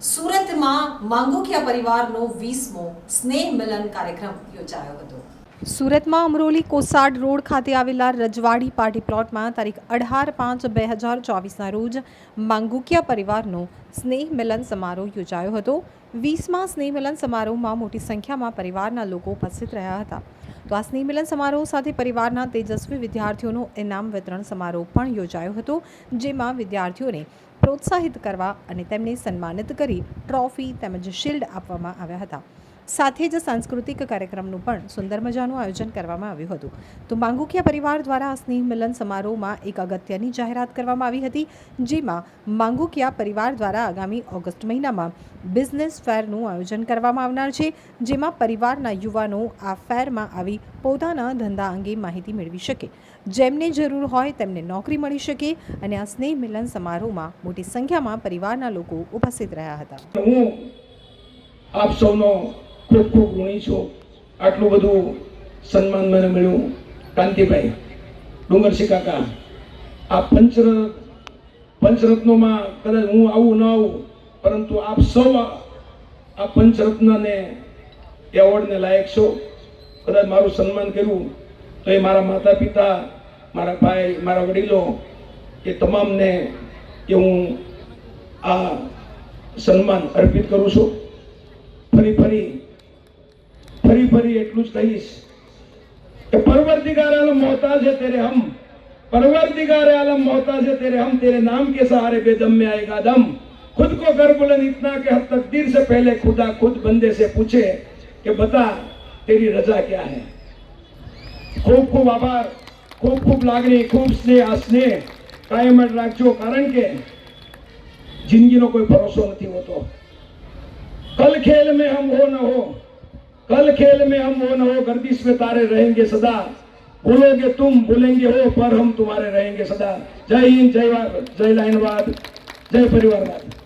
સુરતમાં માંગુકિયા પરિવારનો વીસમો સ્નેહ મિલન કાર્યક્રમ યોજાયો હતો. સુરતમાં અમરોલી કોસાડ રોડ ખાતે આવેલા રજવાડી પાર્ટી પ્લોટમાં તારીખ અઢાર પાંચ બે હજાર ચોવીસના રોજ માંગુકિયા પરિવારનો સ્નેહ મિલન સમારોહ યોજાયો હતો. વીસમાં સ્નેહ મિલન સમારોહમાં મોટી સંખ્યામાં પરિવારના લોકો ઉપસ્થિત રહ્યા હતા. તો આ સ્નેહ મિલન સમારોહ સાથે પરિવારના તેજસ્વી વિદ્યાર્થીઓનો ઇનામ વિતરણ સમારોહ પણ યોજાયો હતો, જેમાં વિદ્યાર્થીઓને પ્રોત્સાહિત કરવા અને તેમને સન્માનિત કરી ટ્રોફી તેમજ શિલ્ડ આપવામાં આવ્યા હતા. સાથે જ સાંસ્કૃતિક કાર્યક્રમનું પણ સુંદર મજાનું આયોજન કરવામાં આવ્યું હતું. તો માંગુકિયા પરિવાર દ્વારા સ્નેહ મિલન સમારોહમાં એક અગત્યની જાહેરાત કરવામાં આવી હતી, જેમાં માંગુકિયા પરિવાર દ્વારા આગામી ઓગસ્ટ મહિનામાં બિઝનેસ ફેરનું આયોજન કરવામાં આવનાર છે, જેમાં પરિવારના યુવાનો આ ફેરમાં આવી પોતાના ધંધા અંગે માહિતી મેળવી શકે. જેમને જરૂર હોય તેમને નોકરી મળી શકે અને આ સ્નેહ મિલન સમારોહમાં મોટી સંખ્યામાં પરિવારના લોકો ઉપસ્થિત રહ્યા હતા. આપ સૌનો ખૂબ ખૂબ ઋણી છું. આટલું બધું સન્માન મને મળ્યું. કાંતિભાઈ ડુંગરસિંહ કાકા, આ પંચર પંચરત્નોમાં કદાચ હું આવું ન આવું, પરંતુ આપ સૌ આ પંચરત્નને એવોર્ડને લાયક છો. કદાચ મારું સન્માન કર્યું તો એ મારા માતા પિતા મારા ભાઈ, મારા વડીલો, એ તમામને એ હું આ સન્માન અર્પિત કરું છું. ફરી ફરી ફરી ફરી એટલું જ કહીશ કે परवरदिगार आलम मोहताज है तेरे हम परवरदिगार आलम मोहताज है तेरे हम तेरे नाम के सहारे बेदम में आएगा दम खुद को कर बुलंद इतना कि हर तकदीर से पहले खुदा खुद बंदे से पूछे कि बता तेरी रजा क्या है ખૂબ ખૂબ આભાર ખૂબ ખૂબ લાગણી ખૂબ સ્નેહ આ સ્નેહ કાયમ જ રાખજો કારણ કે જિંદગીનો કોઈ ભરોસો નથી હોતો कल खेल में हम हो न हो कल खेल में हम हो न हो गर्दिश में तारे रहेंगे सदा भूलोगे तुम भूलेंगे हो पर हम तुम्हारे रहेंगे सदा जय हिंद जय भारत जय लाइनवाद जय परिवारवाद